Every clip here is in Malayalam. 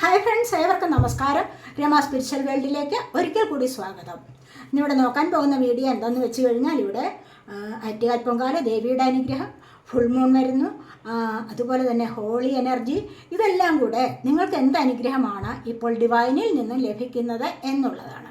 ഹായ് ഫ്രണ്ട്സ് ഏവർക്കും നമസ്കാരം. രമ സ്പിരിച്വൽ വേൾഡിലേക്ക് ഒരിക്കൽ കൂടി സ്വാഗതം. ഇന്നിവിടെ നോക്കാൻ പോകുന്ന വീഡിയോ എന്താണെന്ന് വെച്ച് കഴിഞ്ഞാൽ ഇവിടെ ആറ്റുകാൽ പൊങ്കാല ദേവിയുടെ അനുഗ്രഹം ഫുൾ മൂൺ വരുന്നു അതുപോലെ തന്നെ ഹോളി എനർജി ഇതെല്ലാം കൂടെ നിങ്ങൾക്ക് എന്ത് അനുഗ്രഹമാണ് ഇപ്പോൾ ഡിവൈനിൽ നിന്നും ലഭിക്കുന്നത് എന്നുള്ളതാണ്.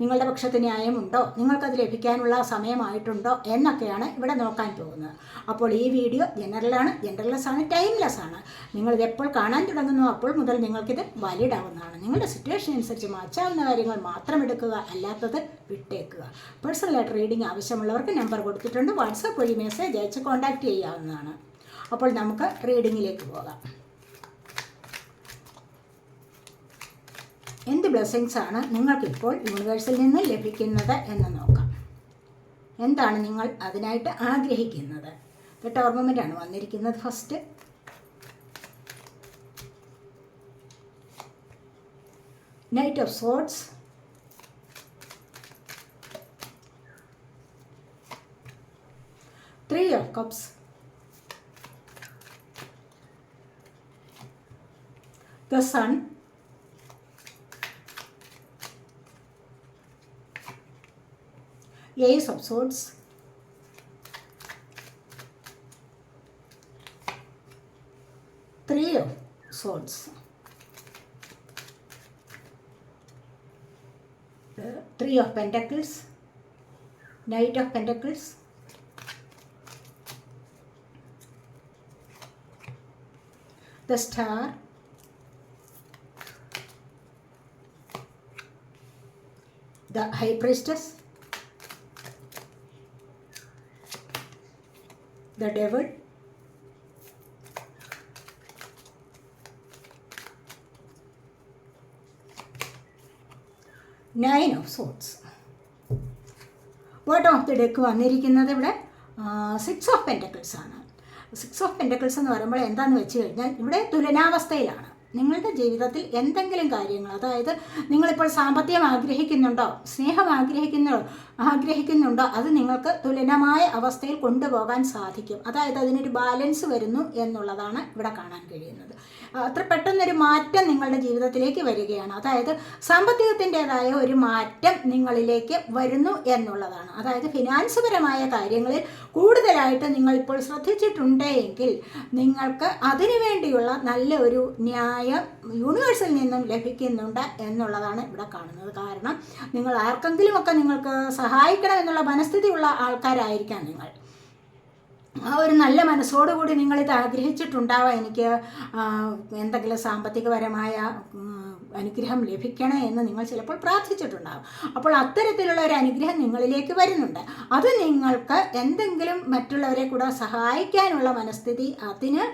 നിങ്ങളുടെ പക്ഷത്ത് ന്യായമുണ്ടോ? നിങ്ങൾക്കത് ലഭിക്കാനുള്ള സമയമായിട്ടുണ്ടോ? എന്നൊക്കെയാണ് ഇവിടെ നോക്കാൻ പോകുന്നത്. അപ്പോൾ ഈ വീഡിയോ ജനറലാണ് ജനറൽലെസ് ആണ് ടൈംലെസ് ആണ് നിങ്ങളിത് എപ്പോൾ കാണാൻ തുടങ്ങുന്നു അപ്പോൾ മുതൽ നിങ്ങൾക്കിത് വാലിഡ് ആവുന്നതാണ് നിങ്ങളുടെ സിറ്റുവേഷൻ അനുസരിച്ച് മാച്ചാവുന്ന കാര്യങ്ങൾ മാത്രം എടുക്കുക അല്ലാത്തത് വിട്ടേക്കുക. പേഴ്സണലായിട്ട് റീഡിംഗ് ആവശ്യമുള്ളവർക്ക് നമ്പർ കൊടുത്തിട്ടുണ്ട്. വാട്സാപ്പ് വഴി മെസ്സേജ് അയച്ച് കോൺടാക്റ്റ് ചെയ്യാവുന്നതാണ്. അപ്പോൾ നമുക്ക് റീഡിങ്ങിലേക്ക് പോകാം. എന്ത് ബ്ലെസ്സിങ്സ് ആണ് നിങ്ങൾക്കിപ്പോൾ യൂണിവേഴ്സിൽ നിന്ന് ലഭിക്കുന്നത് എന്ന് നോക്കാം. എന്താണ് നിങ്ങൾ അതിനായിട്ട് ആഗ്രഹിക്കുന്നത്? ടോർണമെന്റ് ആണ് വന്നിരിക്കുന്നത് first night of swords three of cups the sun Ace of Swords, Three of Swords, Three of Pentacles, Knight of Pentacles, the Star, the High Priestess, the devil nine of swords bottom of the deck വന്നിരിക്കുന്നത് ഇവിടെ? സിക്സ് ഓഫ് പെന്റക്കിൾസ് ആണ്. സിക്സ് ഓഫ് പെന്റക്കിൾസ് എന്ന് പറയുമ്പോൾ എന്താണെന്ന് വെച്ച് കഴിഞ്ഞാൽ ഇവിടെ തുലനാവസ്ഥയിലാണ്. നിങ്ങളുടെ ജീവിതത്തിൽ എന്തെങ്കിലും കാര്യങ്ങൾ അതായത് നിങ്ങളിപ്പോൾ സാമ്പത്തികം ആഗ്രഹിക്കുന്നുണ്ടോ സ്നേഹം ആഗ്രഹിക്കുന്നുണ്ടോ ആഗ്രഹിക്കുന്നുണ്ടോ അത് നിങ്ങൾക്ക് തുലനമായ അവസ്ഥയിൽ കൊണ്ടുപോകാൻ സാധിക്കും. അതായത് അതിനൊരു ബാലൻസ് വരുന്നു എന്നുള്ളതാണ് ഇവിടെ കാണാൻ കഴിയുന്നത്. അത്ര പെട്ടെന്നൊരു മാറ്റം നിങ്ങളുടെ ജീവിതത്തിലേക്ക് വരികയാണ്. അതായത് സാമ്പത്തികത്തിന്റെതായ ഒരു മാറ്റം നിങ്ങളിലേക്ക് വരുന്നു എന്നുള്ളതാണ്. അതായത് ഫിനാൻസ് പരമായ കാര്യങ്ങളിൽ കൂടുതലായിട്ട് നിങ്ങൾ ഇപ്പോൾ ശ്രദ്ധിച്ചിട്ടുണ്ടെങ്കിൽ നിങ്ങൾക്ക് അതിനു വേണ്ടിയുള്ള നല്ല ഒരു ന്യായം യൂണിവേഴ്സിൽ നിന്നും ലഭിക്കുന്നുണ്ട് എന്നുള്ളതാണ് ഇവിടെ കാണുന്നത്. കാരണം നിങ്ങൾ ആർക്കെങ്കിലുമൊക്കെ നിങ്ങൾക്ക് സഹായിക്കണം എന്നുള്ള മനസ്ഥിതിയുള്ള ആൾക്കാരായിരിക്കാം നിങ്ങൾ. ആ ഒരു നല്ല മനസ്സോടുകൂടി നിങ്ങളിത് ആഗ്രഹിച്ചിട്ടുണ്ടാവാം. എനിക്ക് എന്തെങ്കിലും സാമ്പത്തികപരമായ അനുഗ്രഹം ലഭിക്കണേ എന്ന് നിങ്ങൾ ചിലപ്പോൾ പ്രാർത്ഥിച്ചിട്ടുണ്ടാകും അപ്പോൾ അത്തരത്തിലുള്ള ഒരു അനുഗ്രഹം നിങ്ങളിലേക്ക് വരുന്നുണ്ട്. അത് നിങ്ങൾക്ക് എന്തെങ്കിലും മറ്റുള്ളവരെ കൂടെ സഹായിക്കാനുള്ള മനസ്ഥിതി അതിന്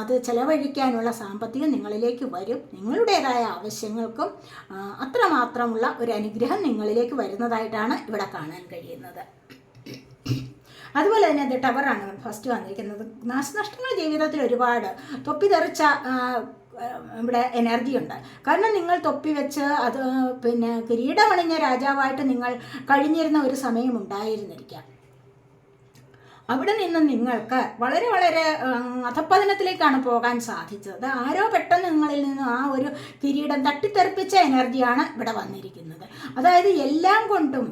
അത് ചെലവഴിക്കാനുള്ള സാമ്പത്തികം നിങ്ങളിലേക്ക് വരും. നിങ്ങളുടേതായ ആവശ്യങ്ങൾക്കും അത്രമാത്രമുള്ള ഒരു അനുഗ്രഹം നിങ്ങളിലേക്ക് വരുന്നതായിട്ടാണ് ഇവിടെ കാണാൻ കഴിയുന്നത്. അതുപോലെ തന്നെ അത് ടവറാണ് ഫസ്റ്റ് വന്നിരിക്കുന്നത്. നാശനഷ്ടങ്ങൾ ജീവിതത്തിൽ ഒരുപാട്. തൊപ്പി തെറിച്ച ഇവിടെ എനർജി ഉണ്ട്. കാരണം നിങ്ങൾ തൊപ്പി വെച്ച് അത് പിന്നെ കിരീടമണിഞ്ഞ രാജാവായിട്ട് നിങ്ങൾ കഴിഞ്ഞിരുന്ന ഒരു സമയം ഉണ്ടായിരുന്നിരിക്കാം. അവിടെ നിന്ന് നിങ്ങൾക്ക് വളരെ വളരെ അധപ്പതനത്തിലേക്കാണ് പോകാൻ സാധിച്ചത്. ആരോ പെട്ടെന്ന് നിങ്ങളിൽ നിന്ന് ആ ഒരു കിരീടം തട്ടിത്തെറിപ്പിച്ച എനർജിയാണ് ഇവിടെ വന്നിരിക്കുന്നത്. അതായത് എല്ലാം കൊണ്ടും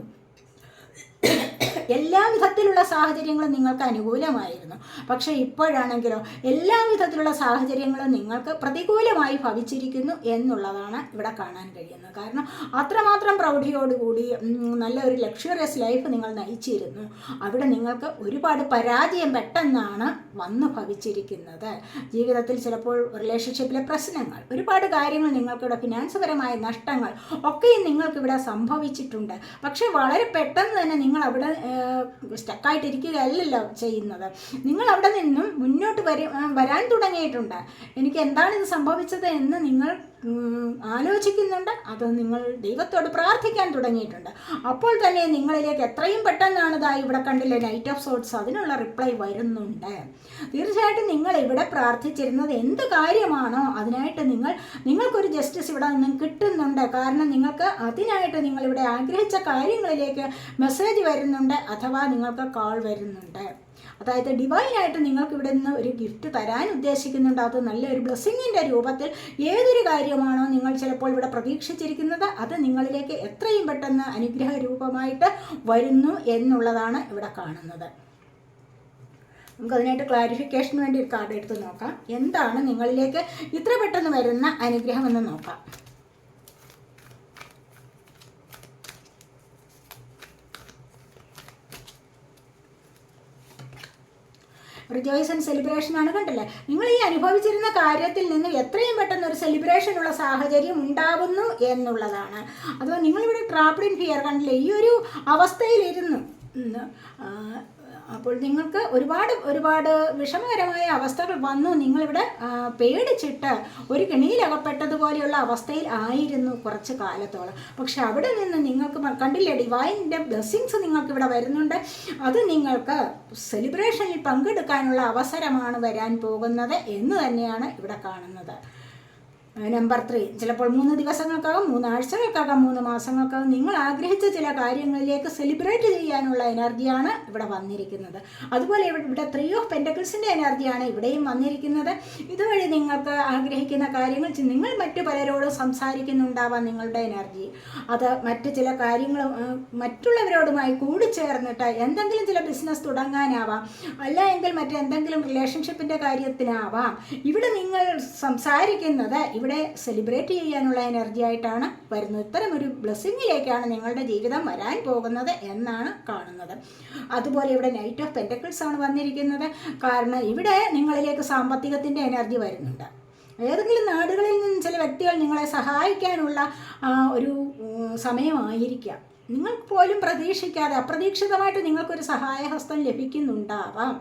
എല്ലാ വിധത്തിലുള്ള സാഹചര്യങ്ങളും നിങ്ങൾക്ക് അനുകൂലമായിരുന്നു. പക്ഷേ ഇപ്പോഴാണെങ്കിലോ എല്ലാ വിധത്തിലുള്ള സാഹചര്യങ്ങളും നിങ്ങൾക്ക് പ്രതികൂലമായി ഭവിച്ചിരിക്കുന്നു എന്നുള്ളതാണ് ഇവിടെ കാണാൻ കഴിയുന്നത്. കാരണം അത്രമാത്രം പ്രൗഢിയോടുകൂടി നല്ലൊരു ലക്ഷറിയസ് ലൈഫ് നിങ്ങൾ നയിച്ചിരുന്നു. അവിടെ നിങ്ങൾക്ക് ഒരുപാട് പരാജയം പെട്ടെന്നാണ് വന്നു ഭവിച്ചിരിക്കുന്നത്. ജീവിതത്തിൽ ചിലപ്പോൾ റിലേഷൻഷിപ്പിലെ പ്രശ്നങ്ങൾ ഒരുപാട് കാര്യങ്ങൾ നിങ്ങൾക്കിവിടെ ഫിനാൻസ് പരമായ നഷ്ടങ്ങൾ ഒക്കെയും നിങ്ങൾക്കിവിടെ സംഭവിച്ചിട്ടുണ്ട്. പക്ഷേ വളരെ പെട്ടെന്ന് തന്നെ നിങ്ങൾ അവിടെ സ്റ്റക്കായിട്ടിരിക്കുകയല്ലല്ലോ ചെയ്യുന്നത്. നിങ്ങൾ അവിടെ നിന്നും മുന്നോട്ട് വരി വരാൻ തുടങ്ങിയിട്ടുണ്ട്. എനിക്ക് എന്താണ് ഇത് സംഭവിച്ചത് എന്ന് നിങ്ങൾ ആലോചിക്കുന്നുണ്ട്. അത് നിങ്ങൾ ദൈവത്തോട് പ്രാർത്ഥിക്കാൻ തുടങ്ങിയിട്ടുണ്ട്. അപ്പോൾ തന്നെ നിങ്ങളിലേക്ക് എത്രയും പെട്ടെന്നാണ് ഇതാ ഇവിടെ കണ്ടില്ല നൈറ്റ് ഓഫ് സോട്ട്സ് അതിനുള്ള റിപ്ലൈ വരുന്നുണ്ട്. തീർച്ചയായിട്ടും നിങ്ങൾ ഇവിടെ പ്രാർത്ഥിച്ചിരുന്നത് എന്ത് കാര്യമാണോ അതിനായിട്ട് നിങ്ങൾ നിങ്ങൾക്കൊരു ജസ്റ്റിസ് ഇവിടെ നിന്നും കിട്ടുന്നുണ്ട്. കാരണം നിങ്ങൾക്ക് അതിനായിട്ട് നിങ്ങൾ ഇവിടെ ആഗ്രഹിച്ച കാര്യങ്ങളിലേക്ക് മെസ്സേജ് വരുന്നുണ്ട്. അഥവാ നിങ്ങൾക്ക് കോൾ വരുന്നുണ്ട്. അതായത് ഡിവൈനായിട്ട് നിങ്ങൾക്ക് ഇവിടെ നിന്ന് ഒരു ഗിഫ്റ്റ് തരാൻ ഉദ്ദേശിക്കുന്നുണ്ട്. അത് നല്ലൊരു ബ്ലെസ്സിങ്ങിന്റെ രൂപത്തിൽ ഏതൊരു കാര്യമാണോ നിങ്ങൾ ചിലപ്പോൾ ഇവിടെ പ്രതീക്ഷിച്ചിരിക്കുന്നത് അത് നിങ്ങളിലേക്ക് എത്രയും പെട്ടെന്ന് അനുഗ്രഹ രൂപമായിട്ട് വരുന്നു എന്നുള്ളതാണ് ഇവിടെ കാണുന്നത്. നമുക്ക് അതിനായിട്ട് ക്ലാരിഫിക്കേഷന് വേണ്ടി ഒരു കാർഡ് എടുത്ത് നോക്കാം. എന്താണ് നിങ്ങളിലേക്ക് ഇത്ര പെട്ടെന്ന് വരുന്ന അനുഗ്രഹം എന്ന് നോക്കാം. റിജോയ്സ് ആൻഡ് സെലിബ്രേഷൻ ആണ് കണ്ടില്ലേ? നിങ്ങൾ ഈ അനുഭവിച്ചിരുന്ന കാര്യത്തിൽ നിന്ന് എത്രയും പെട്ടെന്ന് ഒരു സെലിബ്രേഷൻ ഉള്ള സാഹചര്യം ഉണ്ടാകുന്നു എന്നുള്ളതാണ്. അതോ നിങ്ങളിവിടെ ട്രാപ്പിഡ് ഇൻ ഫിയർ കണ്ടില്ലേ? ഈ ഒരു അവസ്ഥയിലിരുന്നു അപ്പോൾ നിങ്ങൾക്ക് ഒരുപാട് ഒരുപാട് വിഷമകരമായ അവസ്ഥകൾ വന്നു. നിങ്ങളിവിടെ പേടിച്ചിട്ട് ഒരു കെണിയിലകപ്പെട്ടതുപോലെയുള്ള അവസ്ഥയിൽ ആയിരുന്നു കുറച്ച് കാലത്തോളം. പക്ഷെ അവിടെ നിന്ന് നിങ്ങൾക്ക് കണ്ടില്ലേ ഡിവൈന്റെ ബ്ലെസ്സിങ്സ് നിങ്ങൾക്ക് ഇവിടെ വരുന്നുണ്ട്. അത് നിങ്ങൾക്ക് സെലിബ്രേഷനിൽ പങ്കെടുക്കാനുള്ള അവസരമാണ് വരാൻ പോകുന്നത് എന്ന് തന്നെയാണ് ഇവിടെ കാണുന്നത്. നമ്പർ ത്രീ ചിലപ്പോൾ മൂന്ന് ദിവസങ്ങൾക്കകം മൂന്ന് ആഴ്ചകൾക്കകം മൂന്ന് മാസങ്ങൾക്കകം നിങ്ങൾ ആഗ്രഹിച്ച ചില കാര്യങ്ങളിലേക്ക് സെലിബ്രേറ്റ് ചെയ്യാനുള്ള എനർജിയാണ് ഇവിടെ വന്നിരിക്കുന്നത്. അതുപോലെ ഇവിടെ ത്രീ ഓഫ് പെന്റക്കിൾസിന്റെ എനർജിയാണ് ഇവിടെയും വന്നിരിക്കുന്നത്. ഇതുവഴി നിങ്ങൾക്ക് ആഗ്രഹിക്കുന്ന കാര്യങ്ങൾ നിങ്ങൾ മറ്റു പലരോടും സംസാരിക്കുന്നുണ്ടാവാം നിങ്ങളുടെ എനർജി അത് മറ്റ് ചില കാര്യങ്ങൾ മറ്റുള്ളവരോടുമായി കൂടിച്ചേർന്നിട്ട് എന്തെങ്കിലും ചില ബിസിനസ് തുടങ്ങാനാവാം അല്ല എങ്കിൽ മറ്റെന്തെങ്കിലും റിലേഷൻഷിപ്പിന്റെ കാര്യത്തിനാവാം. ഇവിടെ നിങ്ങൾ സംസാരിക്കുന്നത് ഇവിടെ സെലിബ്രേറ്റ് ചെയ്യാനുള്ള എനർജി ആയിട്ടാണ് വരുന്നത്. ഇത്തരം ഒരു ബ്ലെസ്സിങ്ങിലേക്കാണ് നിങ്ങളുടെ ജീവിതം വരാൻ പോകുന്നത് എന്നാണ് കാണുന്നത്. അതുപോലെ ഇവിടെ നൈറ്റ് ഓഫ് പെന്റക്കിൾസ് ആണ് വന്നിരിക്കുന്നത്. കാരണം ഇവിടെ നിങ്ങളിലേക്ക് സാമ്പത്തികത്തിന്റെ എനർജി വരുന്നുണ്ട്. ഏതെങ്കിലും നാടുകളിൽ നിന്ന് ചില വ്യക്തികൾ നിങ്ങളെ സഹായിക്കാനുള്ള ഒരു സമയമായിരിക്കാം. നിങ്ങൾക്ക് പോലും പ്രതീക്ഷിക്കാതെ അപ്രതീക്ഷിതമായിട്ട് നിങ്ങൾക്കൊരു സഹായഹസ്തം ലഭിക്കുന്നുണ്ടാവാം.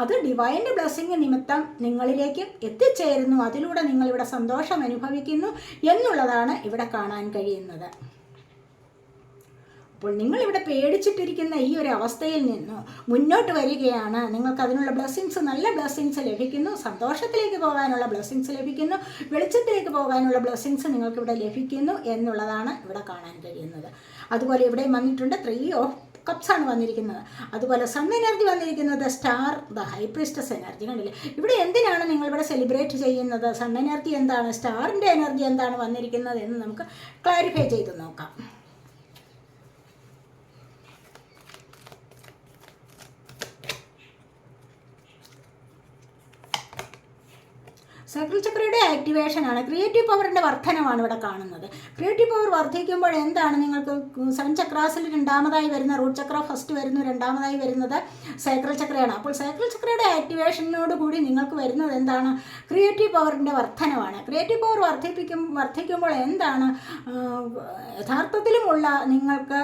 അത് ഡിവൈന്റെ ബ്ലെസ്സിങ് നിമിത്തം നിങ്ങളിലേക്ക് എത്തിച്ചേരുന്നു. അതിലൂടെ നിങ്ങളിവിടെ സന്തോഷം അനുഭവിക്കുന്നു എന്നുള്ളതാണ് ഇവിടെ കാണാൻ കഴിയുന്നത്. അപ്പോൾ നിങ്ങളിവിടെ പേടിച്ചിട്ടിരിക്കുന്ന ഈ ഒരു അവസ്ഥയിൽ നിന്ന് മുന്നോട്ട് വരികയാണ്. നിങ്ങൾക്ക് അതിനുള്ള ബ്ലെസ്സിങ്സ് നല്ല ബ്ലെസ്സിങ്സ് ലഭിക്കുന്നു. സന്തോഷത്തിലേക്ക് പോകാനുള്ള ബ്ലെസ്സിങ്സ് ലഭിക്കുന്നു. വെളിച്ചത്തിലേക്ക് പോകാനുള്ള ബ്ലെസ്സിങ്സ് നിങ്ങൾക്ക് ഇവിടെ ലഭിക്കുന്നു എന്നുള്ളതാണ് ഇവിടെ കാണാൻ കഴിയുന്നത്. അതുപോലെ ഇവിടെ വന്നിട്ടുണ്ട് ത്രീ ഓഫ് കപ്സ് ആണ് വന്നിരിക്കുന്നത്. അതുപോലെ സൺ എനർജി വന്നിരിക്കുന്നത് star the high priestess energy കണ്ടില്ലേ? ഇവിടെ എന്തിനാണ് നിങ്ങൾ ഇവിടെ സെലിബ്രേറ്റ് ചെയ്യുന്നത്? സൺ എനർജി എന്താണ്? സ്റ്റാറിന്റെ എനർജി എന്താണ് വന്നിരിക്കുന്നത് എന്ന് നമുക്ക് ക്ലാരിഫൈ ചെയ്ത് നോക്കാം. സൈക്കിൾ ചക്രയുടെ ആക്ടിവേഷൻ ആണ്. ക്രിയേറ്റീവ് പവറിന്റെ വർധനമാണ് ഇവിടെ കാണുന്നത്. ക്രിയേറ്റീവ് പവർ വർദ്ധിക്കുമ്പോൾ എന്താണ് നിങ്ങൾക്ക് സെവൻ ചക്രാസിൽ രണ്ടാമതായി വരുന്ന റൂട്ട് ചക്ര ഫസ്റ്റ് വരുന്നു രണ്ടാമതായി വരുന്നത് സൈക്കിൾ ചക്രയാണ്. അപ്പോൾ സൈക്കിൾ ചക്രയുടെ ആക്ടിവേഷനോട് കൂടി നിങ്ങൾക്ക് വരുന്നത് എന്താണ്? ക്രിയേറ്റീവ് പവറിന്റെ വർധനമാണ് ക്രിയേറ്റീവ് പവർ വർദ്ധിപ്പിക്കും വർദ്ധിക്കുമ്പോൾ എന്താണ്? യഥാർത്ഥത്തിലുമുള്ള നിങ്ങൾക്ക്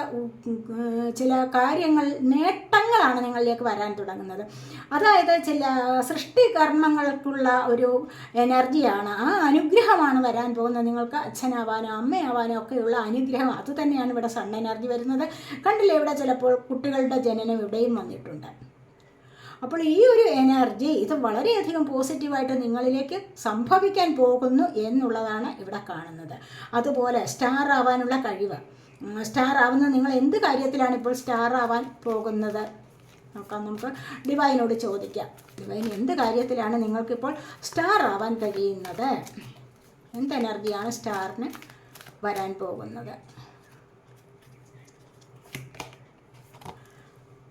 ചില കാര്യങ്ങൾ നേട്ടങ്ങളാണ് നിങ്ങളിലേക്ക് വരാൻ തുടങ്ങുന്നത്. അതായത് ചില സൃഷ്ടികർമ്മങ്ങൾക്കുള്ള ഒരു എനർജിയാണ്. ആ അനുഗ്രഹമാണ് വരാൻ പോകുന്നത്. നിങ്ങൾക്ക് അച്ഛനാവാനോ അമ്മയാവാനോ ഒക്കെയുള്ള അനുഗ്രഹം. അത് തന്നെയാണ് ഇവിടെ സൺ എനർജി വരുന്നത്. കണ്ടില്ലേ ഇവിടെ ചിലപ്പോൾ കുട്ടികളുടെ ജനനം ഇവിടെയും വന്നിട്ടുണ്ട്. അപ്പോൾ ഈ ഒരു എനർജി ഇത് വളരെയധികം പോസിറ്റീവായിട്ട് നിങ്ങളിലേക്ക് സംഭവിക്കാൻ പോകുന്നു എന്നുള്ളതാണ് ഇവിടെ കാണുന്നത്. അതുപോലെ സ്റ്റാർ ആവാനുള്ള കഴിവ്. സ്റ്റാർ ആവുന്ന നിങ്ങൾ എന്ത് കാര്യത്തിലാണ് ഇപ്പോൾ സ്റ്റാർ ആവാൻ പോകുന്നത്? നോക്കാം നമുക്ക് ഡിവൈനോട് ചോദിക്കാം. ഡിവൈൻ എന്ത് കാര്യത്തിലാണ് നിങ്ങൾക്കിപ്പോൾ സ്റ്റാർ ആവാൻ കഴിയുന്നത്? എന്ത് എനർജിയാണ് സ്റ്റാറിന് വരാൻ പോകുന്നത്?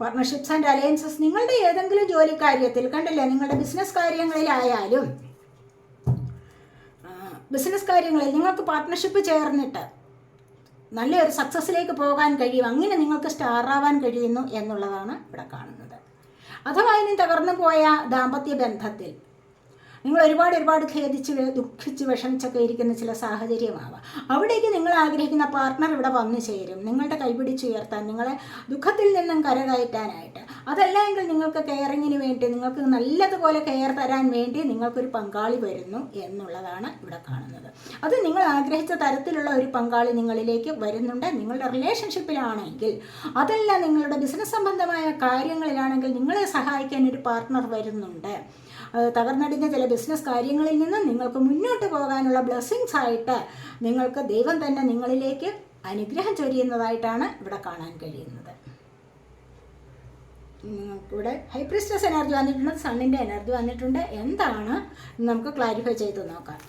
പാർട്ട്ണർഷിപ്സ് ആൻഡ് അലയൻസസ് നിങ്ങളുടെ ഏതെങ്കിലും ജോലി കാര്യത്തിൽ കണ്ടില്ലേ? നിങ്ങളുടെ ബിസിനസ് കാര്യങ്ങളിലായാലും ബിസിനസ് കാര്യങ്ങളിൽ നിങ്ങൾക്ക് പാർട്ട്ണർഷിപ്പ് ചേർന്നിട്ട് നല്ലൊരു സക്സസ്സിലേക്ക് പോകാൻ കഴിയും. അങ്ങനെ നിങ്ങൾക്ക് സ്റ്റാർ ആവാൻ കഴിയുന്നു എന്നുള്ളതാണ് ഇവിടെ കാണുന്നത്. അഥവാ ഇനി തകർന്നു പോയ ദാമ്പത്യ ബന്ധത്തിൽ നിങ്ങൾ ഒരുപാട് ഒരുപാട് ഖേദിച്ച് ദുഃഖിച്ച് വിഷമിച്ചൊക്കെ ഇരിക്കുന്ന ചില സാഹചര്യമാവാം. അവിടേക്ക് നിങ്ങൾ ആഗ്രഹിക്കുന്ന പാർട്ട്ണർ ഇവിടെ വന്നു ചേരും. നിങ്ങളുടെ കൈപിടിച്ചുയർത്താൻ നിങ്ങളെ ദുഃഖത്തിൽ നിന്നും കരകയറ്റാനായിട്ട്. അതല്ല എങ്കിൽ നിങ്ങൾക്ക് കെയറിങ്ങിന് വേണ്ടി നിങ്ങൾക്ക് നല്ലതുപോലെ കെയർ തരാൻ വേണ്ടി നിങ്ങൾക്കൊരു പങ്കാളി വരുന്നു എന്നുള്ളതാണ് ഇവിടെ കാണുന്നത്. അത് നിങ്ങൾ ആഗ്രഹിച്ച തരത്തിലുള്ള ഒരു പങ്കാളി നിങ്ങളിലേക്ക് വരുന്നുണ്ട്. നിങ്ങളുടെ റിലേഷൻഷിപ്പിലാണെങ്കിൽ അതല്ല നിങ്ങളുടെ ബിസിനസ് സംബന്ധമായ കാര്യങ്ങളിലാണെങ്കിൽ നിങ്ങളെ സഹായിക്കാൻ ഒരു പാർട്ട്ണർ വരുന്നുണ്ട്. തകർന്നടിഞ്ഞ ചില ബിസിനസ് കാര്യങ്ങളിൽ നിന്ന് നിങ്ങൾക്ക് മുന്നോട്ട് പോകാനുള്ള ബ്ലെസ്സിങ്സ് ആയിട്ട് നിങ്ങൾക്ക് ദൈവം തന്നെ നിങ്ങളിലേക്ക് അനുഗ്രഹം ചൊരിയുന്നതായിട്ടാണ് ഇവിടെ കാണാൻ കഴിയുന്നത്. ഇവിടെ ഹൈപ്രിസ്റ്റസ് എനർജി വന്നിട്ടുണ്ട് സണ്ണിന്റെ എനർജി വന്നിട്ടുണ്ട്. എന്താണ്? നമുക്ക് ക്ലാരിഫൈ ചെയ്ത് നോക്കാം.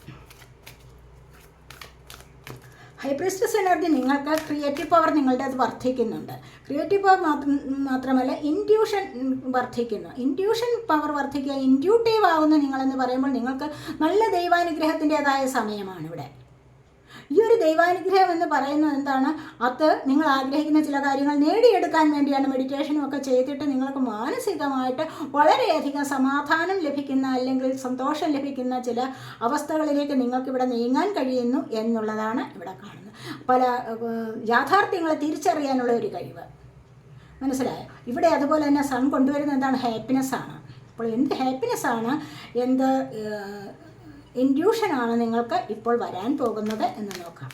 ഹൈപ്രിസ്റ്റസ് എനർജി നിങ്ങൾക്ക് ക്രിയേറ്റീവ് പവർ നിങ്ങളുടെ അത് വർദ്ധിക്കുന്നുണ്ട്. ക്രിയേറ്റീവ് പവർ മാത്രമല്ല ഇൻഡ്യൂഷൻ വർദ്ധിക്കുന്നു. ഇൻഡ്യൂഷൻ പവർ വർദ്ധിക്കുക ഇൻഡ്യൂട്ടീവ് ആവുന്ന നിങ്ങളെന്ന് പറയുമ്പോൾ നിങ്ങൾക്ക് നല്ല ദൈവാനുഗ്രഹത്തിന്റെതായ സമയമാണ് ഇവിടെ. ഈ ഒരു ദൈവാനുഗ്രഹം എന്ന് പറയുന്നത് എന്താണ്? അത് നിങ്ങൾ ആഗ്രഹിക്കുന്ന ചില കാര്യങ്ങൾ നേടിയെടുക്കാൻ വേണ്ടിയാണ് മെഡിറ്റേഷനും ഒക്കെ ചെയ്തിട്ട് നിങ്ങൾക്ക് മാനസികമായിട്ട് വളരെയധികം സമാധാനം ലഭിക്കുന്ന അല്ലെങ്കിൽ സന്തോഷം ലഭിക്കുന്ന ചില അവസ്ഥകളിലേക്ക് നിങ്ങൾക്ക് ഇവിടെ നീങ്ങാൻ കഴിയുന്നു എന്നുള്ളതാണ് ഇവിടെ കാണുന്നത്. പല യാഥാർത്ഥ്യങ്ങളെ തിരിച്ചറിയാനുള്ള ഒരു കഴിവ്. മനസ്സിലായോ? ഇവിടെ അതുപോലെ തന്നെ സൺ കൊണ്ടുവരുന്ന എന്താണ്? ഹാപ്പിനെസ് ആണ്. അപ്പോൾ എന്ത് ഹാപ്പിനെസ് ആണ്? എന്ത് ഇൻഡ്യൂഷനാണ് നിങ്ങൾക്ക് ഇപ്പോൾ വരാൻ പോകുന്നത് എന്ന് നോക്കാം.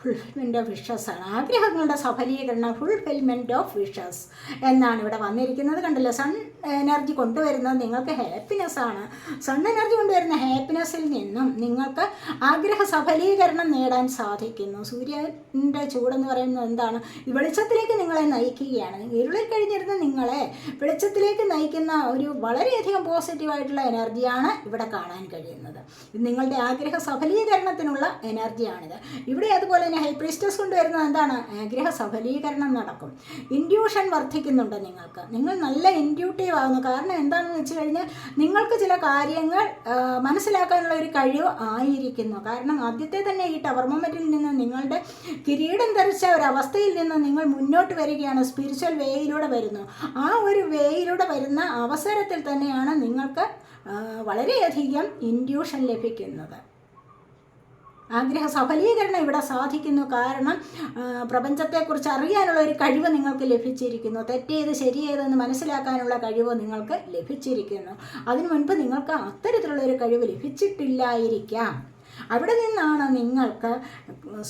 ഫുൾഫിൽമെന്റ് ഓഫ് വിഷസ് ആണ്. ആഗ്രഹങ്ങളുടെ സഫലീകരണം ഫുൾഫിൽമെന്റ് ഓഫ് വിഷസ് എന്നാണ് ഇവിടെ വന്നിരിക്കുന്നത്. കണ്ടില്ല? സൺ എനർജി കൊണ്ടുവരുന്നത് നിങ്ങൾക്ക് ഹാപ്പിനെസ് ആണ്. സൺ എനർജി കൊണ്ടുവരുന്ന ഹാപ്പിനെസ്സിൽ നിന്നും നിങ്ങൾക്ക് ആഗ്രഹ സഫലീകരണം നേടാൻ സാധിക്കുന്നു. സൂര്യന്റെ ചൂടെന്ന് പറയുന്നത് എന്താണ്? വെളിച്ചത്തിലേക്ക് നിങ്ങളെ നയിക്കുകയാണ്. ഇരുളിൽ കഴിഞ്ഞിരുന്ന നിങ്ങളെ വെളിച്ചത്തിലേക്ക് നയിക്കുന്ന ഒരു വളരെയധികം പോസിറ്റീവായിട്ടുള്ള എനർജിയാണ് ഇവിടെ കാണാൻ കഴിയുന്നത്. നിങ്ങളുടെ ആഗ്രഹ സഫലീകരണത്തിനുള്ള എനർജിയാണിത് ഇവിടെ അതുപോലെ തന്നെ ഹൈപ്രിസ്റ്റസ് കൊണ്ടുവരുന്നത് എന്താണ്? ആഗ്രഹ സഫലീകരണം നടക്കും. ഇൻഡ്യൂഷൻ വർദ്ധിക്കുന്നുണ്ട് നിങ്ങൾക്ക്. നിങ്ങൾ നല്ല ഇൻഡ്യൂട്ടീവ് ആകുന്നു കാരണം എന്താണെന്ന് വെച്ച് കഴിഞ്ഞാൽ നിങ്ങൾക്ക് ചില കാര്യങ്ങൾ മനസ്സിലാക്കാനുള്ള ഒരു കഴിവ് ആയിരിക്കുന്നു. കാരണം ആദ്യത്തെ തന്നെ ഈ ടവർ മൊമെന്റിൽ നിന്ന് നിങ്ങളുടെ കിരീടം ധരിച്ച ഒരവസ്ഥയിൽ നിന്ന് നിങ്ങൾ മുന്നോട്ട് വരികയാണ്. സ്പിരിച്വൽ വേയിലൂടെ വരുന്നു. ആ ഒരു വേയിലൂടെ വരുന്ന അവസരത്തിൽ തന്നെയാണ് നിങ്ങൾക്ക് വളരെയധികം ഇൻഡ്യൂഷൻ ലഭിക്കുന്നത്. ആഗ്രഹ സഫലീകരണം ഇവിടെ സാധിക്കുന്നു. കാരണം പ്രപഞ്ചത്തെക്കുറിച്ച് അറിയാനുള്ള ഒരു കഴിവ് നിങ്ങൾക്ക് ലഭിച്ചിരിക്കുന്നു. തെറ്റേത് ശരിയേതെന്ന് മനസ്സിലാക്കാനുള്ള കഴിവ് നിങ്ങൾക്ക് ലഭിച്ചിരിക്കുന്നു. അതിനു മുൻപ് നിങ്ങൾക്ക് അത്തരത്തിലുള്ള ഒരു കഴിവ് ലഭിച്ചിട്ടില്ലായിരിക്കാം. അവിടെ നിന്നാണ് നിങ്ങൾക്ക്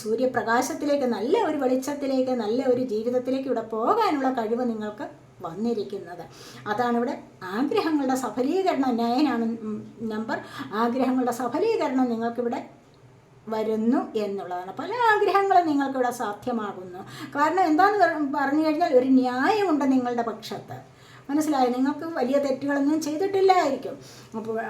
സൂര്യപ്രകാശത്തിലേക്ക് നല്ല ഒരു വെളിച്ചത്തിലേക്ക് നല്ല ഒരു ജീവിതത്തിലേക്ക് ഇവിടെ പോകാനുള്ള കഴിവ് നിങ്ങൾക്ക് വന്നിരിക്കുന്നത്. അതാണ് ഇവിടെ ആഗ്രഹങ്ങളുടെ സഫലീകരണം നയനാണ് നമ്പർ. ആഗ്രഹങ്ങളുടെ സഫലീകരണം നിങ്ങൾക്കിവിടെ വരുന്നു എന്നുള്ളതാണ്. പല ആഗ്രഹങ്ങളും നിങ്ങൾക്കിവിടെ സാധ്യമാകുന്നു. കാരണം എന്താണെന്ന് പറഞ്ഞു കഴിഞ്ഞാൽ ഒരു ന്യായമുണ്ട് നിങ്ങളുടെ പക്ഷത്ത്. മനസ്സിലായി? നിങ്ങൾക്ക് വലിയ തെറ്റുകളൊന്നും ചെയ്തിട്ടില്ലായിരിക്കും. അപ്പോൾ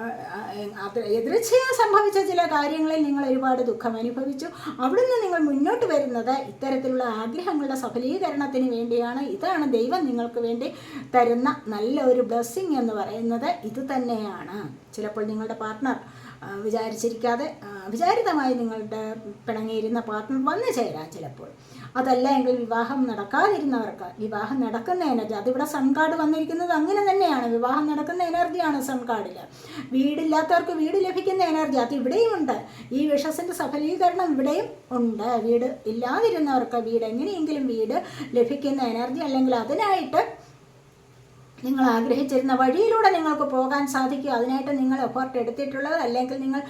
അത് എതിർച്ചയാ സംഭവിച്ച ചില കാര്യങ്ങളിൽ നിങ്ങൾ ഒരുപാട് ദുഃഖം അനുഭവിച്ചു. അവിടുന്ന് നിങ്ങൾ മുന്നോട്ട് വരുന്നത് ഇത്തരത്തിലുള്ള ആഗ്രഹങ്ങളുടെ സഫലീകരണത്തിന് വേണ്ടിയാണ്. ഇതാണ് ദൈവം നിങ്ങൾക്ക് വേണ്ടി തരുന്ന നല്ല ഒരു ബ്ലെസ്സിങ് എന്ന് പറയുന്നത്. ഇത് തന്നെയാണ്. ചിലപ്പോൾ നിങ്ങളുടെ പാർട്ട്ണർ വിചാരിച്ചിരിക്കാതെ വിചാരിതമായി നിങ്ങളുടെ പിണങ്ങിയിരുന്ന പാർട്ട്ണർ വന്നു ചേരാം ചിലപ്പോൾ. അതല്ല എങ്കിൽ വിവാഹം നടക്കാതിരുന്നവർക്ക് വിവാഹം നടക്കുന്ന എനർജി അതിവിടെ സൺ കാർഡ് വന്നിരിക്കുന്നത് അങ്ങനെ തന്നെയാണ്. വിവാഹം നടക്കുന്ന എനർജിയാണ് സൺ കാർഡിൽ വീടില്ലാത്തവർക്ക് വീട് ലഭിക്കുന്ന എനർജി അത് ഇവിടെയും ഉണ്ട്. ഈ വിഷസിന്റെ സഫലീകരണം ഇവിടെയും ഉണ്ട്. വീട് ഇല്ലാതിരുന്നവർക്ക് വീട് എങ്ങനെയെങ്കിലും വീട് ലഭിക്കുന്ന എനർജി അല്ലെങ്കിൽ അതിനായിട്ട് നിങ്ങൾ ആഗ്രഹിച്ചിരുന്ന വഴിയിലൂടെ നിങ്ങൾക്ക് പോകാൻ സാധിക്കും. അതിനായിട്ട് നിങ്ങൾ എഫേർട്ട് എടുത്തിട്ടുള്ളത് അല്ലെങ്കിൽ നിങ്ങൾ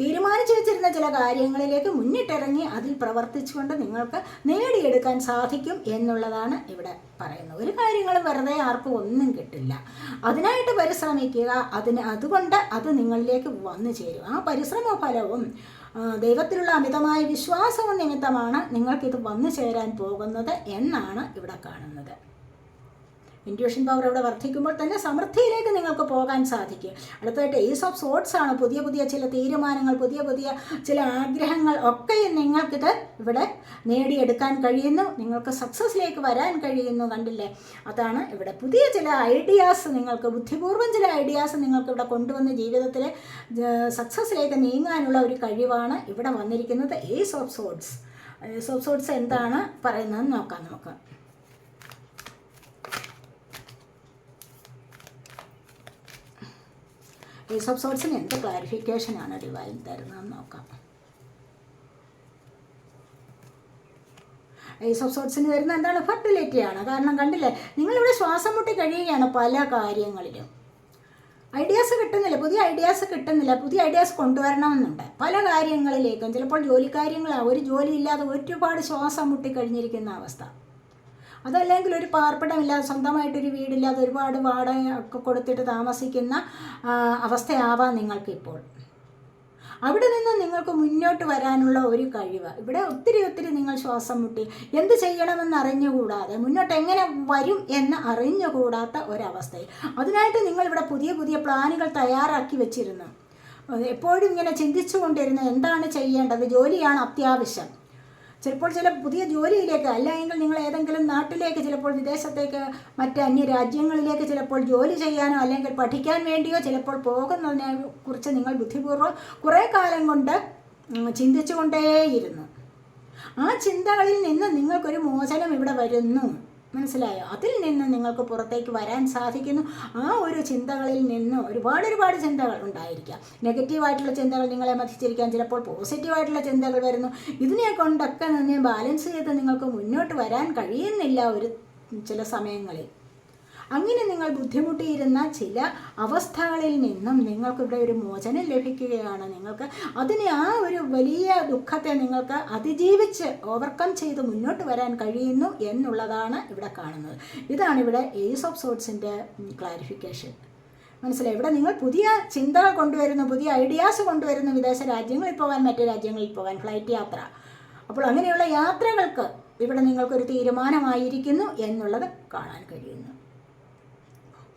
തീരുമാനിച്ചു വെച്ചിരുന്ന ചില കാര്യങ്ങളിലേക്ക് മുന്നിട്ടിറങ്ങി അതിൽ പ്രവർത്തിച്ചുകൊണ്ട് നിങ്ങൾക്ക് നേടിയെടുക്കാൻ സാധിക്കും എന്നുള്ളതാണ് ഇവിടെ പറയുന്നത്. ഒരു കാര്യങ്ങളും വെറുതെ ആർക്കും ഒന്നും കിട്ടില്ല. അതിനായിട്ട് പരിശ്രമിക്കുക. അതിന് അതുകൊണ്ട് അത് നിങ്ങളിലേക്ക് വന്നു ചേരും. ആ പരിശ്രമ ഫലവും ദൈവത്തിലുള്ള അമിതമായ വിശ്വാസവും നിമിത്തമാണ് നിങ്ങൾക്കിത് വന്നു ചേരാൻ പോകുന്നത് എന്നാണ് ഇവിടെ കാണുന്നത്. ഇൻഡ്യൂഷൻ പവർ അവിടെ വർദ്ധിക്കുമ്പോൾ തന്നെ സമൃദ്ധിയിലേക്ക് നിങ്ങൾക്ക് പോകാൻ സാധിക്കും. അടുത്തായിട്ട് ഏസ് ഓഫ് സോട്ട്സ് ആണ്. പുതിയ പുതിയ ചില തീരുമാനങ്ങൾ പുതിയ പുതിയ ചില ആഗ്രഹങ്ങൾ ഒക്കെ നിങ്ങൾക്കിത് ഇവിടെ നേടിയെടുക്കാൻ കഴിയുന്നു. നിങ്ങൾക്ക് സക്സസ്സിലേക്ക് വരാൻ കഴിയുന്നു കണ്ടില്ലേ? അതാണ് ഇവിടെ പുതിയ ചില ഐഡിയാസ് നിങ്ങൾക്ക് ബുദ്ധിപൂർവം ചില ഐഡിയാസ് നിങ്ങൾക്ക് ഇവിടെ കൊണ്ടുവന്ന് ജീവിതത്തിലെ സക്സസ്സിലേക്ക് നീങ്ങാനുള്ള ഒരു കഴിവാണ് ഇവിടെ വന്നിരിക്കുന്നത് ace of swords ace of swords എന്താണ് പറയുന്നതെന്ന് നോക്കാം നമുക്ക്. ഏസ് ഓഫ് സോർട്സിന് എന്ത് ക്ലാരിഫിക്കേഷനാണ് ഡിവൈൻ തരുന്നതെന്ന് നോക്കാം. ഏസ് ഓഫ് സോട്ട്സിന് വരുന്ന എന്താണ്? ഫെർട്ടിലിറ്റിയാണ് കാരണം കണ്ടില്ലേ നിങ്ങളിവിടെ ശ്വാസം മുട്ടി കഴിയുകയാണ് പല കാര്യങ്ങളിലും. ഐഡിയാസ് കിട്ടുന്നില്ല പുതിയ ഐഡിയാസ് കിട്ടുന്നില്ല പുതിയ ഐഡിയാസ് കൊണ്ടുവരണമെന്നുണ്ട്. പല കാര്യങ്ങളിലേക്കും ചിലപ്പോൾ ജോലിക്കാര്യങ്ങളാണ് ഒരു ജോലി ഇല്ലാതെ ഒരുപാട് ശ്വാസം മുട്ടി കഴിഞ്ഞിരിക്കുന്ന അവസ്ഥ. അതല്ലെങ്കിൽ ഒരു പാർപ്പിടമില്ലാതെ സ്വന്തമായിട്ടൊരു വീടില്ലാതെ ഒരുപാട് വാടക കൊടുത്തിട്ട് താമസിക്കുന്ന അവസ്ഥയാവാം നിങ്ങൾക്കിപ്പോൾ അവിടെ നിന്ന് നിങ്ങൾക്ക് മുന്നോട്ട് വരാനുള്ള ഒരു കഴിവ്. ഇവിടെ ഒത്തിരി ഒത്തിരി നിങ്ങൾ ശ്വാസം മുട്ടി. എന്ത് ചെയ്യണമെന്ന് അറിഞ്ഞുകൂടാതെ മുന്നോട്ട് എങ്ങനെ വരും എന്ന് അറിഞ്ഞുകൂടാത്ത ഒരവസ്ഥയിൽ. അതിനായിട്ട് നിങ്ങൾ ഇവിടെ പുതിയ പുതിയ പ്ലാനുകൾ തയ്യാറാക്കി വെച്ചിരുന്നു. എപ്പോഴും ഇങ്ങനെ ചിന്തിച്ചു കൊണ്ടിരുന്നു എന്താണ് ചെയ്യേണ്ടത്? ജോലിയാണ് അത്യാവശ്യം. ചിലപ്പോൾ ചില പുതിയ ജോലിയിലേക്ക് അല്ലെങ്കിൽ നിങ്ങൾ ഏതെങ്കിലും നാട്ടിലേക്ക് ചിലപ്പോൾ വിദേശത്തേക്ക് മറ്റ് അന്യ രാജ്യങ്ങളിലേക്ക് ചിലപ്പോൾ ജോലി ചെയ്യാനോ അല്ലെങ്കിൽ പഠിക്കാൻ വേണ്ടിയോ ചിലപ്പോൾ പോകുന്നതിനെ കുറിച്ച് നിങ്ങൾ ബുദ്ധിപൂർവം കുറേ കാലം കൊണ്ട് ചിന്തിച്ചുകൊണ്ടേയിരുന്നു. ആ ചിന്തകളിൽ നിന്ന് നിങ്ങൾക്കൊരു മോചനം ഇവിടെ വരുന്നു. മനസ്സിലായോ? അതിൽ നിന്ന് നിങ്ങൾക്ക് പുറത്തേക്ക് വരാൻ സാധിക്കുന്നു. ആ ഒരു ചിന്തകളിൽ നിന്ന് ഒരുപാട് ഒരുപാട് ചിന്തകൾ ഉണ്ടായിരിക്കാം. നെഗറ്റീവായിട്ടുള്ള ചിന്തകൾ നിങ്ങളെ മതിച്ചിരിക്കാം. ചിലപ്പോൾ പോസിറ്റീവായിട്ടുള്ള ചിന്തകൾ വരുന്നു. ഇതിനെ കൊണ്ടൊക്കെ തന്നെ ബാലൻസ് ചെയ്ത് നിങ്ങൾക്ക് മുന്നോട്ട് വരാൻ കഴിയുന്നില്ല ഒരു ചില സമയങ്ങളിൽ. അങ്ങനെ നിങ്ങൾ ബുദ്ധിമുട്ടിയിരുന്ന ചില അവസ്ഥകളിൽ നിന്നും നിങ്ങൾക്കിവിടെ ഒരു മോചനം ലഭിക്കുകയാണ്. നിങ്ങൾക്ക് അതിനെ ആ ഒരു വലിയ ദുഃഖത്തെ നിങ്ങൾക്ക് അതിജീവിച്ച് ഓവർകം ചെയ്ത് മുന്നോട്ട് വരാൻ കഴിയുന്നു എന്നുള്ളതാണ് ഇവിടെ കാണുന്നത്. ഇതാണ് ഇവിടെ ഏസ് ഓഫ് സോട്ട്സിന്റെ ക്ലാരിഫിക്കേഷൻ മനസ്സിലായി? ഇവിടെ നിങ്ങൾ പുതിയ ചിന്തകൾ കൊണ്ടുവരുന്നു പുതിയ ഐഡിയാസ് കൊണ്ടുവരുന്നു വിദേശ രാജ്യങ്ങളിൽ പോകാൻ മറ്റു രാജ്യങ്ങളിൽ പോകാൻ ഫ്ലൈറ്റ് യാത്ര. അപ്പോൾ അങ്ങനെയുള്ള യാത്രകൾക്ക് ഇവിടെ നിങ്ങൾക്കൊരു തീരുമാനമായിരിക്കുന്നു എന്നുള്ളത് കാണാൻ കഴിയുന്നു.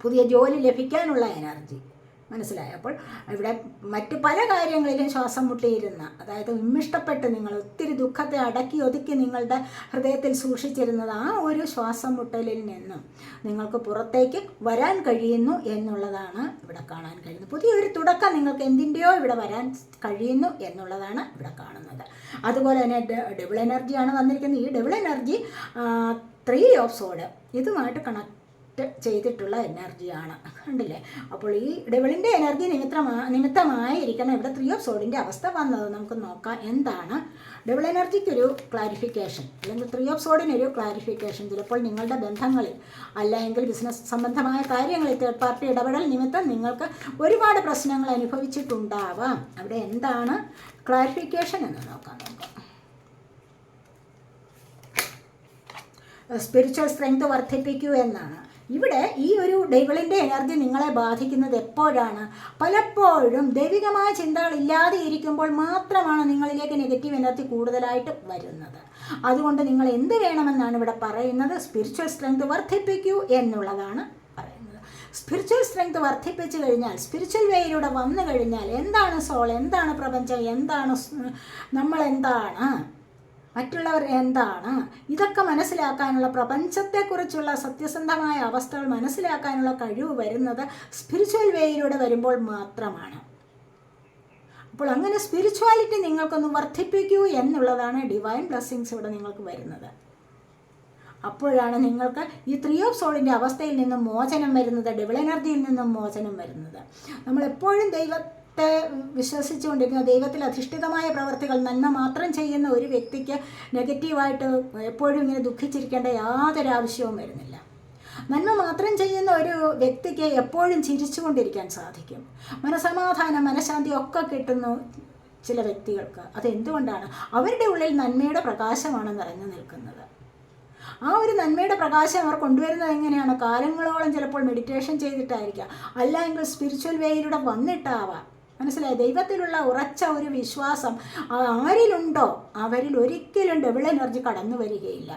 പുതിയ ജോലി ലഭിക്കാനുള്ള എനർജി. മനസ്സിലായി? അപ്പോൾ ഇവിടെ മറ്റ് പല കാര്യങ്ങളിലും ശ്വാസം മുട്ടിയിരുന്ന അതായത് ഉമ്മിഷ്ടപ്പെട്ട് നിങ്ങൾ ഒത്തിരി ദുഃഖത്തെ അടക്കി ഒതുക്കി നിങ്ങളുടെ ഹൃദയത്തിൽ സൂക്ഷിച്ചിരുന്നത് ആ ഒരു ശ്വാസം മുട്ടലിൽ നിന്നും നിങ്ങൾക്ക് പുറത്തേക്ക് വരാൻ കഴിയുന്നു എന്നുള്ളതാണ് ഇവിടെ കാണാൻ കഴിയുന്നത്. പുതിയൊരു തുടക്കം നിങ്ങൾക്ക് എന്തിന്റെയോ ഇവിടെ വരാൻ കഴിയുന്നു എന്നുള്ളതാണ് ഇവിടെ കാണുന്നത്. അതുപോലെ തന്നെ ഡബിൾ എനർജിയാണ് വന്നിരിക്കുന്നത്. ഈ double energy three of sword ഇതുമായിട്ട് കണക്ട് ചെയ്തിട്ടുള്ള എനർജിയാണ്. കണ്ടില്ലേ? അപ്പോൾ ഈ ഡെവിളിന്റെ എനർജി നിമിത്തമാ നിമിത്തമായിരിക്കണം ഇവിടെ ത്രീ ഓഫ് സോഡിന്റെ അവസ്ഥ വന്നത്. നമുക്ക് നോക്കാം എന്താണ്. ഡബിൾ എനർജിക്കൊരു ക്ലാരിഫിക്കേഷൻ അല്ലെങ്കിൽ ത്രീ ഓഫ് സോഡിനൊരു ക്ലാരിഫിക്കേഷൻ ചിലപ്പോൾ നിങ്ങളുടെ ബന്ധങ്ങളിൽ അല്ലെങ്കിൽ ബിസിനസ് സംബന്ധമായ കാര്യങ്ങളിൽ തേർഡ് പാർട്ടി ഇടപെടൽ നിമിത്തം നിങ്ങൾക്ക് ഒരുപാട് പ്രശ്നങ്ങൾ അനുഭവിച്ചിട്ടുണ്ടാവാം. അവിടെ എന്താണ് ക്ലാരിഫിക്കേഷൻ എന്ന് നോക്കാം നോക്കാം സ്പിരിച്വൽ സ്ട്രെങ്ത് വർദ്ധിപ്പിക്കൂ എന്നാണ്. ഇവിടെ ഈ ഒരു ഡെവിളിന്റെ എനർജി നിങ്ങളെ ബാധിക്കുന്നത് എപ്പോഴാണ്? പലപ്പോഴും ദൈവികമായ ചിന്തകൾ ഇല്ലാതെ ഇരിക്കുമ്പോൾ മാത്രമാണ് നിങ്ങളിലേക്ക് നെഗറ്റീവ് എനർജി കൂടുതലായിട്ട് വരുന്നത്. അതുകൊണ്ട് നിങ്ങൾ എന്ത് വേണമെന്നാണ് ഇവിടെ പറയുന്നത്? സ്പിരിച്വൽ സ്ട്രെങ്ത് വർദ്ധിപ്പിക്കൂ എന്നുള്ളതാണ് പറയുന്നത്. സ്പിരിച്വൽ സ്ട്രെങ്ത് വർദ്ധിപ്പിച്ചു കഴിഞ്ഞാൽ സ്പിരിച്വൽ വേയിലൂടെ വന്നു കഴിഞ്ഞാൽ എന്താണ് സോൾ? എന്താണ് പ്രപഞ്ചം? എന്താണ് നമ്മൾ എന്താണ്? മറ്റുള്ളവർ എന്താണ്? ഇതൊക്കെ മനസ്സിലാക്കാനുള്ള പ്രപഞ്ചത്തെക്കുറിച്ചുള്ള സത്യസന്ധമായ അവസ്ഥകൾ മനസ്സിലാക്കാനുള്ള കഴിവ് വരുന്നത് സ്പിരിച്വൽ വേയിലൂടെ വരുമ്പോൾ മാത്രമാണ്. അപ്പോൾ അങ്ങനെ സ്പിരിച്വാലിറ്റി നിങ്ങൾക്കൊന്ന് വർദ്ധിപ്പിക്കൂ എന്നുള്ളതാണ് ഡിവൈൻ ബ്ലെസ്സിങ്സ് ഇവിടെ നിങ്ങൾക്ക് വരുന്നത്. അപ്പോഴാണ് നിങ്ങൾക്ക് ഈ ത്രീ ഓഫ് സോളിന്റെ അവസ്ഥയിൽ നിന്നും മോചനം വരുന്നത് ഡബിൾ എനർജിയിൽ നിന്നും മോചനം വരുന്നത്. നമ്മൾ എപ്പോഴും ദൈവ ദൈവത്തെ വിശ്വസിച്ചുകൊണ്ടിരിക്കുന്ന ദൈവത്തിൽ അധിഷ്ഠിതമായ പ്രവർത്തികൾ നന്മ മാത്രം ചെയ്യുന്ന ഒരു വ്യക്തിക്ക് നെഗറ്റീവായിട്ട് എപ്പോഴും ഇങ്ങനെ ദുഃഖിച്ചിരിക്കേണ്ട യാതൊരു ആവശ്യവും വരുന്നില്ല. നന്മ മാത്രം ചെയ്യുന്ന ഒരു വ്യക്തിക്ക് എപ്പോഴും ചിരിച്ചുകൊണ്ടിരിക്കാൻ സാധിക്കും. മനസമാധാനം മനഃശാന്തി ഒക്കെ കിട്ടുന്നു ചില വ്യക്തികൾക്ക്. അതെന്തുകൊണ്ടാണ്? അവരുടെ ഉള്ളിൽ നന്മയുടെ പ്രകാശമാണ് നിറഞ്ഞു നിൽക്കുന്നത്. ആ ഒരു നന്മയുടെ പ്രകാശം അവർ കൊണ്ടുവരുന്നത് എങ്ങനെയാണ്? കാലങ്ങളോളം ചിലപ്പോൾ മെഡിറ്റേഷൻ ചെയ്തിട്ടായിരിക്കാം. അല്ലെങ്കിൽ സ്പിരിച്വൽ വേയിലൂടെ വന്നിട്ടാവാം. മനസ്സിലായി? ദൈവത്തിലുള്ള ഉറച്ച ഒരു വിശ്വാസം ആരിലുണ്ടോ? അവരിൽ ഒരിക്കലും ഡബിൾ എനർജി കടന്നു വരികയില്ല.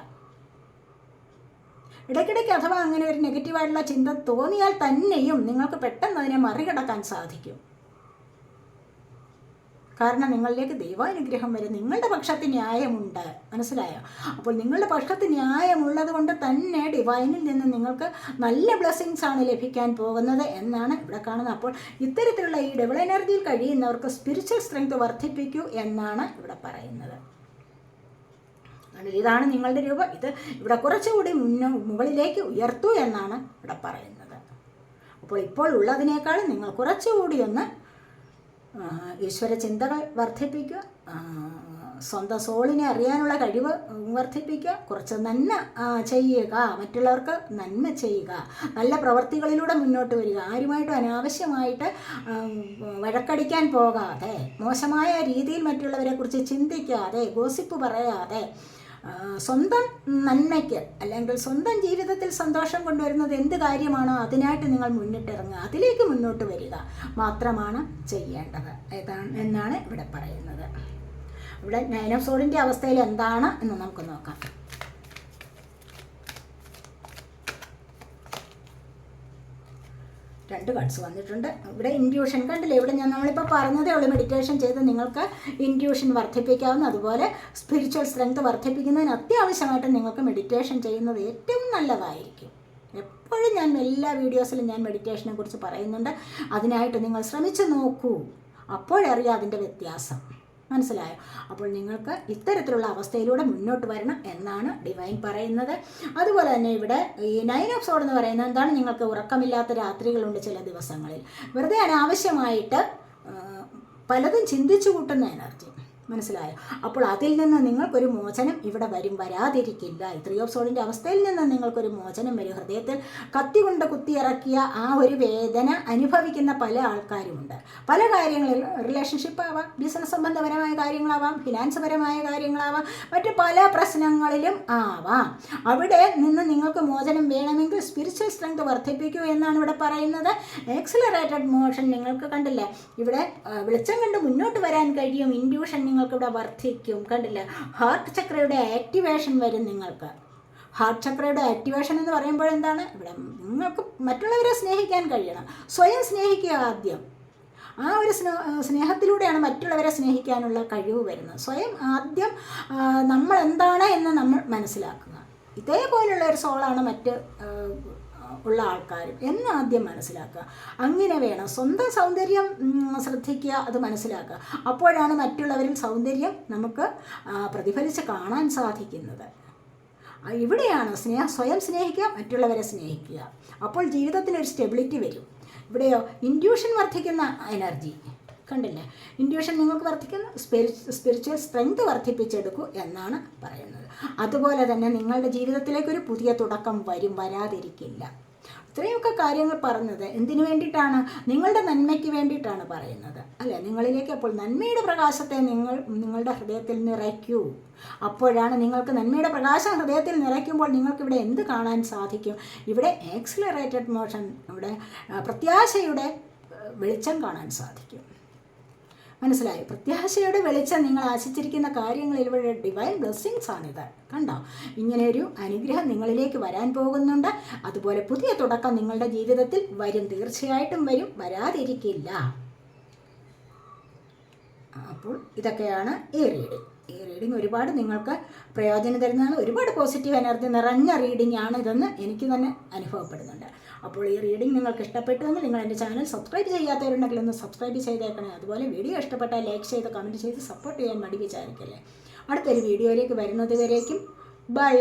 ഇടയ്ക്കിടയ്ക്ക് അഥവാ അങ്ങനെ ഒരു നെഗറ്റീവായിട്ടുള്ള ചിന്ത തോന്നിയാൽ തന്നെയും നിങ്ങൾക്ക് പെട്ടെന്ന് അതിനെ മറികടക്കാൻ സാധിക്കും. കാരണം നിങ്ങളിലേക്ക് ദൈവാനുഗ്രഹം വരെ. നിങ്ങളുടെ പക്ഷത്ത് ന്യായമുണ്ട്. മനസ്സിലായോ? അപ്പോൾ നിങ്ങളുടെ പക്ഷത്ത് ന്യായമുള്ളത് കൊണ്ട് തന്നെ ഡിവൈനിൽ നിന്ന് നിങ്ങൾക്ക് നല്ല ബ്ലെസ്സിങ്സ് ആണ് ലഭിക്കാൻ പോകുന്നത് എന്നാണ് ഇവിടെ കാണുന്നത്. അപ്പോൾ ഇത്തരത്തിലുള്ള ഈ ഡബിൾ എനർജിയിൽ കഴിയുന്നവർക്ക് സ്പിരിച്വൽ സ്ട്രെങ്ത് വർദ്ധിപ്പിക്കൂ എന്നാണ് ഇവിടെ പറയുന്നത്. ഇതാണ് നിങ്ങളുടെ രൂപ. ഇത് ഇവിടെ കുറച്ചുകൂടി മുന്ന മുകളിലേക്ക് ഉയർത്തൂ എന്നാണ് ഇവിടെ പറയുന്നത്. അപ്പോൾ ഇപ്പോൾ ഉള്ളതിനേക്കാൾ നിങ്ങൾ കുറച്ചുകൂടി ഒന്ന് ഈശ്വര ചിന്തകൾ വർദ്ധിപ്പിക്കുക സ്വന്തം സോളിനെ അറിയാനുള്ള കഴിവ് വർദ്ധിപ്പിക്കുക കുറച്ച് നന്മ ചെയ്യുക മറ്റുള്ളവർക്ക് നന്മ ചെയ്യുക നല്ല പ്രവർത്തികളിലൂടെ മുന്നോട്ട് വരിക ആരുമായിട്ടും അനാവശ്യമായിട്ട് വഴക്കടിക്കാൻ പോകാതെ മോശമായ രീതിയിൽ മറ്റുള്ളവരെക്കുറിച്ച് ചിന്തിക്കാതെ ഗോസിപ്പ് പറയാതെ സ്വന്തം നന്മയ്ക്ക് അല്ലെങ്കിൽ സ്വന്തം ജീവിതത്തിൽ സന്തോഷം കൊണ്ടുവരുന്നത് എന്ത് കാര്യമാണോ അതിനായിട്ട് നിങ്ങൾ മുന്നിട്ടിറങ്ങുക. അതിലേക്ക് മുന്നോട്ട് വരിക മാത്രമാണ് ചെയ്യേണ്ടത്. ഏതാണ് എന്നാണ് ഇവിടെ പറയുന്നത്. ഇവിടെ നൈനോസോഡിന്റെ അവസ്ഥയിൽ എന്താണ് എന്ന് നമുക്ക് നോക്കാം. രണ്ട് കാർഡ്സ് വന്നിട്ടുണ്ട്. ഇവിടെ ഇൻഡ്യൂഷൻ കണ്ടില്ലേ? ഇവിടെ ഞാൻ നമ്മളിപ്പോൾ പറഞ്ഞതേ ഉള്ളൂ. മെഡിറ്റേഷൻ ചെയ്ത് നിങ്ങൾക്ക് ഇൻഡ്യൂഷൻ വർദ്ധിപ്പിക്കാവുന്ന അതുപോലെ സ്പിരിച്വൽ സ്ട്രെങ്ത് വർദ്ധിപ്പിക്കുന്നതിന് അത്യാവശ്യമായിട്ട് നിങ്ങൾക്ക് മെഡിറ്റേഷൻ ചെയ്യുന്നത് ഏറ്റവും നല്ലതായിരിക്കും. എപ്പോഴും ഞാൻ എല്ലാ വീഡിയോസിലും ഞാൻ മെഡിറ്റേഷനെ കുറിച്ച് പറയുന്നുണ്ട്. അതിനായിട്ട് നിങ്ങൾ ശ്രമിച്ചു നോക്കൂ. അപ്പോഴറിയാം അതിന്റെ വ്യത്യാസം. മനസ്സിലായോ? അപ്പോൾ നിങ്ങൾക്ക് ഇത്തരത്തിലുള്ള അവസ്ഥയിലൂടെ മുന്നോട്ട് വരണം എന്നാണ് ഡിവൈൻ പറയുന്നത്. അതുപോലെ തന്നെ ഇവിടെ ഈ നൈൻ ഓഫ് സോഡ് എന്ന് പറയുന്നത് എന്താണ്? നിങ്ങൾക്ക് ഉറക്കമില്ലാത്ത രാത്രികളുണ്ട് ചില ദിവസങ്ങളിൽ. വെറുതെ അനാവശ്യമായിട്ട് പലതും ചിന്തിച്ചു കൂട്ടുന്ന എനർജി മനസ്സിലായോ? അപ്പോൾ അതിൽ നിന്ന് നിങ്ങൾക്കൊരു മോചനം ഇവിടെ വരും. വരാതിരിക്കില്ല. ഈ ത്രീ ഓഫ് സോളിന്റെ അവസ്ഥയിൽ നിന്ന് നിങ്ങൾക്കൊരു മോചനം വരും. ഹൃദയത്തിൽ കത്തി കൊണ്ട് കുത്തിയിറക്കിയ ആ ഒരു വേദന അനുഭവിക്കുന്ന പല ആൾക്കാരുമുണ്ട്. പല കാര്യങ്ങളിൽ റിലേഷൻഷിപ്പ് ആവാം ബിസിനസ് സംബന്ധപരമായ കാര്യങ്ങളാവാം ഫിനാൻസ് പരമായ കാര്യങ്ങളാവാം മറ്റു പല പ്രശ്നങ്ങളിലും ആവാം. അവിടെ നിന്ന് നിങ്ങൾക്ക് മോചനം വേണമെങ്കിൽ സ്പിരിച്വൽ സ്ട്രെങ്ത് വർദ്ധിപ്പിക്കൂ എന്നാണ് ഇവിടെ പറയുന്നത്. എക്സലറേറ്റഡ് മോഷൻ നിങ്ങൾക്ക് കണ്ടില്ലേ? ഇവിടെ വെളിച്ചം കണ്ട് മുന്നോട്ട് വരാൻ കഴിയും. ഇൻഡ്യൂഷൻ നിങ്ങൾക്ക് ഇവിടെ വർദ്ധിക്കും. കണ്ടില്ല? ഹാർട്ട് ചക്രയുടെ ആക്ടിവേഷൻ വരും നിങ്ങൾക്ക്. ഹാർട്ട് ചക്രയുടെ ആക്ടിവേഷൻ എന്ന് പറയുമ്പോൾ എന്താണ്? ഇവിടെ നിങ്ങൾക്ക് മറ്റുള്ളവരെ സ്നേഹിക്കാൻ കഴിയണം. സ്വയം സ്നേഹിക്കുക ആദ്യം. ആ ഒരു സ്നേഹ സ്നേഹത്തിലൂടെയാണ് മറ്റുള്ളവരെ സ്നേഹിക്കാനുള്ള കഴിവ് വരുന്നത്. സ്വയം ആദ്യം നമ്മൾ എന്താണ് എന്ന് നമ്മൾ മനസ്സിലാക്കുക. ഇതേപോലുള്ള ഒരു സോളാണ് മറ്റ് ഉള്ള ആൾക്കാരും എന്ന് ആദ്യം മനസ്സിലാക്കുക. അങ്ങനെ വേണം സ്വന്തം സൗന്ദര്യം ശ്രദ്ധിക്കുക അത് മനസ്സിലാക്കുക. അപ്പോഴാണ് മറ്റുള്ളവരിൽ സൗന്ദര്യം നമുക്ക് പ്രതിഫലിച്ച് കാണാൻ സാധിക്കുന്നത്. ഇവിടെയാണ് സ്നേഹ സ്വയം സ്നേഹിക്കുക മറ്റുള്ളവരെ സ്നേഹിക്കുക. അപ്പോൾ ജീവിതത്തിന് ഒരു സ്റ്റെബിലിറ്റി വരും. ഇവിടെയോ ഇൻഡ്യൂഷൻ വർദ്ധിക്കുന്ന എനർജി കണ്ടില്ലേ? ഇൻഡ്യൂഷൻ നിങ്ങൾക്ക് വർദ്ധിക്കുന്ന സ്പിരി സ്പിരിച്വൽ സ്ട്രെങ്ത് വർദ്ധിപ്പിച്ചെടുക്കൂ എന്നാണ് പറയുന്നത്. അതുപോലെ തന്നെ നിങ്ങളുടെ ജീവിതത്തിലേക്ക് ഒരു പുതിയ തുടക്കം വരും വരാതിരിക്കില്ല. ഇത്രയൊക്കെ കാര്യങ്ങൾ പറഞ്ഞത് എന്തിനു വേണ്ടിയിട്ടാണ്? നിങ്ങളുടെ നന്മയ്ക്ക് വേണ്ടിയിട്ടാണ് പറയുന്നത്. അല്ലെ? നിങ്ങളിലേക്ക് അപ്പോൾ നന്മയുടെ പ്രകാശത്തെ നിങ്ങൾ നിങ്ങളുടെ ഹൃദയത്തിൽ നിറയ്ക്കൂ. അപ്പോഴാണ് നിങ്ങൾക്ക് നന്മയുടെ പ്രകാശം ഹൃദയത്തിൽ നിറയ്ക്കുമ്പോൾ നിങ്ങൾക്ക് ഇവിടെ എന്ത് കാണാൻ സാധിക്കും? ഇവിടെ എക്സിലറേറ്റഡ് മോഷൻ ഇവിടെ പ്രത്യാശയുടെ വെളിച്ചം കാണാൻ സാധിക്കും. മനസ്സിലായി. പ്രത്യാശയുടെ വെളിച്ചം നിങ്ങൾ ആശിച്ചിരിക്കുന്ന കാര്യങ്ങളിൽ ഇവിടെ ഡിവൈൻ ബ്ലെസ്സിങ്സ് ആണിത്. കണ്ടോ? ഇങ്ങനെ ഒരു അനുഗ്രഹം നിങ്ങളിലേക്ക് വരാൻ പോകുന്നുണ്ട്. അതുപോലെ പുതിയ തുടക്കം നിങ്ങളുടെ ജീവിതത്തിൽ വരും. തീർച്ചയായിട്ടും വരും. വരാതിരിക്കില്ല. അപ്പോൾ ഇതൊക്കെയാണ് ഈ റീഡിങ് ഈ റീഡിങ് ഒരുപാട് നിങ്ങൾക്ക് പ്രയോജനം തരുന്നതാണ്. ഒരുപാട് പോസിറ്റീവ് എനർജി നിറഞ്ഞ റീഡിംഗ് ആണ് ഇതെന്ന് എനിക്ക് തന്നെ അനുഭവപ്പെടുന്നുണ്ട്. അപ്പോൾ ഈ റീഡിംഗ് നിങ്ങൾക്ക് ഇഷ്ടപ്പെട്ടുവെങ്കിൽ നിങ്ങൾ എന്റെ ചാനൽ സബ്സ്ക്രൈബ് ചെയ്യാത്തവരുണ്ടെങ്കിൽ ഒന്ന് സബ്സ്ക്രൈബ് ചെയ്തേക്കണേ. അതുപോലെ വീഡിയോ ഇഷ്ടപ്പെട്ടാൽ ലൈക്ക് ചെയ്ത് കമന്റ് ചെയ്ത് സപ്പോർട്ട് ചെയ്യാൻ മടി വിചാരിക്കല്ലേ അടുത്തൊരു വീഡിയോയിലേക്ക് വരുന്നത് വരേക്കും. ബൈ